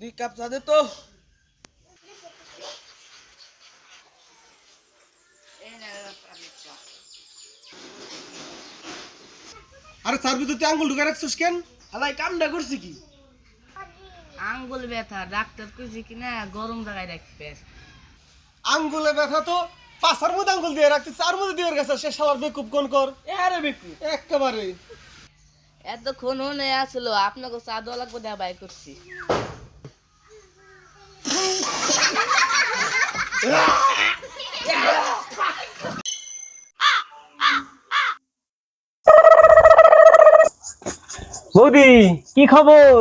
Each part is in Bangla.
দুই কাপ চা দে তো। আরে চার ভিতর তুই আঙ্গুল ঢুকে রাখছিস কেন? হালাই কামটা করছি কি? আঙ্গুল ব্যথা ডাক্তার কইছে কিনা গরম জায়গায় রাখবে। আঙ্গুলে ব্যথা তো পাঁচার মধ্যে আঙ্গুল দিয়ে রাখতে চার মধ্যে দিয়ে গেছে সে শালার বেকুব কোন কর? আরে বেকুব। একেবারে। এতক্ষণ মনে আসলো আপনাকে চা দেওয়া লাগবে দেওয়া বাই করছি। বৌদি কি খবর?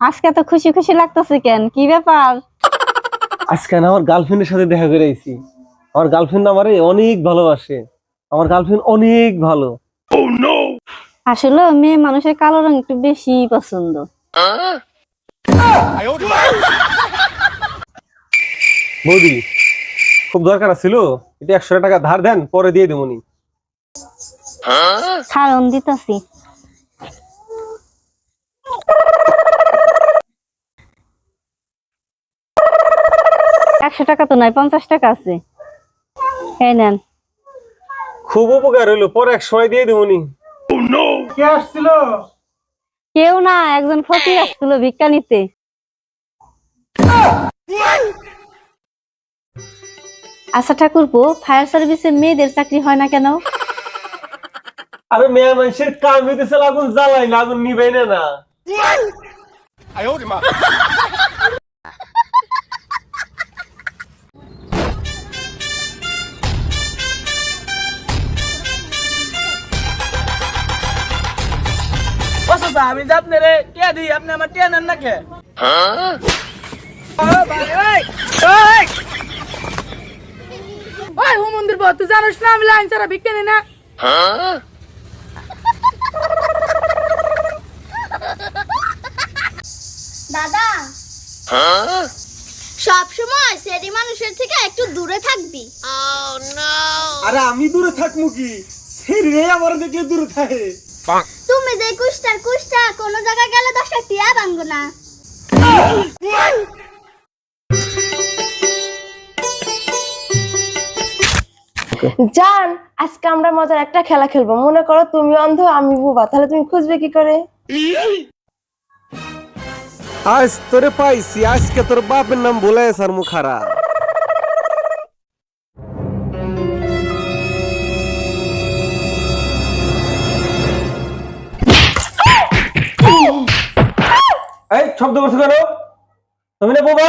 আজকে তো খুশি খুশি লাগতেছে কেন? কি ব্যাপার? আজকে না আমার গার্লফ্রেন্ডের সাথে দেখা করে আইছি। আমার গার্লফ্রেন্ড আমারে অনেক ভালোবাসে। আমার গার্লফ্রেন্ড অনেক ভালো। আসলে মেয়ে মানুষের কালো রং একটু বেশি পছন্দ। বৌদি খুব দরকার ছিল এটা একশো টাকা ধার দেন পরে দিয়ে দেবনি সারণ দিতেছি। একশো টাকা তো নয় পঞ্চাশ টাকা আছে। এই নেন। খুব উপকার হইল পরে এক সময় দিয়ে দেবনি কে আসছিল? কেউ না একজন ফকির আসছিল ভিক্ষা নিতে। আচ্ছা ঠাকুরপো ফায়ার সার্ভিসে মেয়েদের চাকরি হয় না কেন? আরে মেয়ে মানুষের কাম হইতেছে আগুন জ্বালাই না আগুন নিবেই না না। আমি যে আপনারে টিয়া দিই আপনি আমার টিয়া নেন না কে ওই ও মন্দির বল তুই জানিস না আমি লাইন ছাড়া ভিক্ষা নিই না। দাদা। সব সময় সেরি মানুষের থেকে একটু দূরে থাকবি। আরে আমি দূরে থাকব কি? সেরে আমার দেখলে দূরে থাকে। তুমি যে কুষ্টার কুষ্টা কোন জায়গায় গেলে দশটা টিয়া ভাঙবো না। জান আজকে আমরা মজার একটা খেলা খেলব। মনে করো তুমি অন্ধ আমি বুবা। তাহলে তুমি খুঁজবে কি করে? আজ তোরে পাইছি আজকে তোর বাপের নাম বলে স্যার মুখারা। এই শব্দ করছ কেন? তুমি না বাবা?